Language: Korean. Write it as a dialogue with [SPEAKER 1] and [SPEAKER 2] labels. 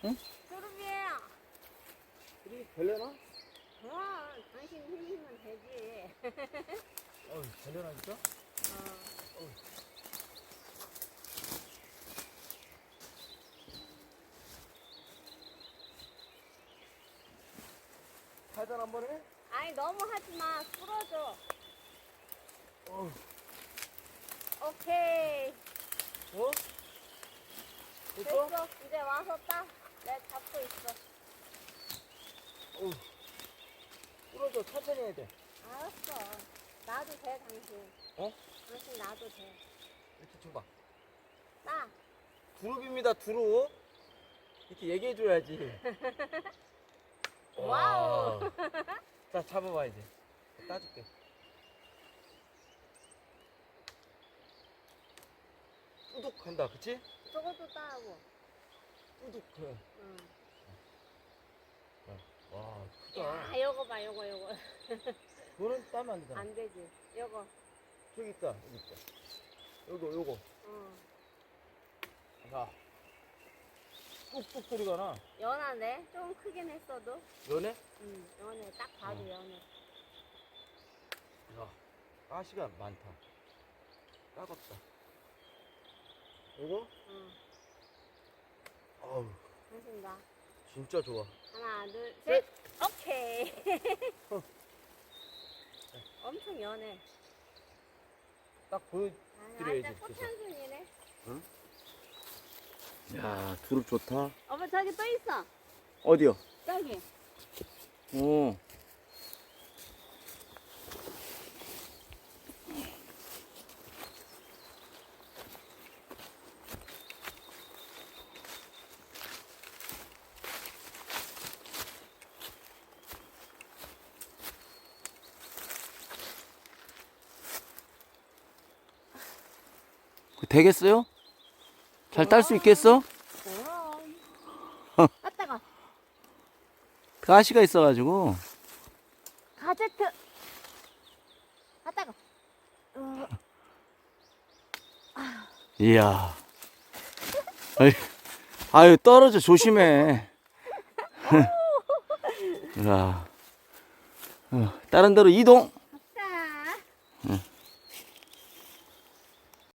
[SPEAKER 1] 뚜루비예요.
[SPEAKER 2] 우리 별려나?
[SPEAKER 1] 어, 당신 힘이면 되지.
[SPEAKER 2] 어, 별려나 진짜?
[SPEAKER 1] 어.
[SPEAKER 2] 살살 한번 해?
[SPEAKER 1] 아니 너무 하지 마. 풀어줘.
[SPEAKER 2] 어,
[SPEAKER 1] 오케이.
[SPEAKER 2] 어? 됐어?
[SPEAKER 1] 됐어. 이제 와서 따. 내가 잡고 있어.
[SPEAKER 2] 어. 부러져, 천천히 해야 돼.
[SPEAKER 1] 알았어. 나도 돼 당신.
[SPEAKER 2] 어?
[SPEAKER 1] 당신 나도 돼.
[SPEAKER 2] 이렇게 줘봐.
[SPEAKER 1] 따.
[SPEAKER 2] 두릅입니다, 두릅. 이렇게 얘기해줘야지.
[SPEAKER 1] 와우.
[SPEAKER 2] 와. 자, 잡아봐, 이제. 따줄게. 뚜둑 한다, 그치?
[SPEAKER 1] 저것도 따고.
[SPEAKER 2] 뚜둑. 해.
[SPEAKER 1] 응.
[SPEAKER 2] 와, 크다.
[SPEAKER 1] 야, 요거 봐, 요거, 요거.
[SPEAKER 2] 그거는 따면 안 되잖아.
[SPEAKER 1] 안 되지. 요거.
[SPEAKER 2] 저기 있다, 여기 있다. 요거, 요거.
[SPEAKER 1] 어.
[SPEAKER 2] 자. 뚝뚝 소리가 나.
[SPEAKER 1] 연하네. 좀 크긴 했어도.
[SPEAKER 2] 연해?
[SPEAKER 1] 응. 연해. 딱 봐도
[SPEAKER 2] 어.
[SPEAKER 1] 연해.
[SPEAKER 2] 야, 가시가 많다. 따갑다. 이거?
[SPEAKER 1] 응.
[SPEAKER 2] 어우,
[SPEAKER 1] 나.
[SPEAKER 2] 진짜 좋아.
[SPEAKER 1] 하나, 둘, 셋. 오케이. 엄청 연해.
[SPEAKER 2] 딱 보여.
[SPEAKER 1] 아,
[SPEAKER 2] 드려야지.
[SPEAKER 1] 꽃향순이네.
[SPEAKER 2] 야, 두릅 좋다.
[SPEAKER 1] 어머, 저기 또 있어.
[SPEAKER 2] 어디요?
[SPEAKER 1] 저기.
[SPEAKER 2] 오. 되겠어요? 잘 딸 수 있겠어?
[SPEAKER 1] 아따가.
[SPEAKER 2] 가시가 있어가지고.
[SPEAKER 1] 가제트. 아따가. 어,
[SPEAKER 2] 이야. 아유, 아유, 떨어져, 조심해. 자, 어, 다른 데로 이동.
[SPEAKER 1] 자.
[SPEAKER 2] 응.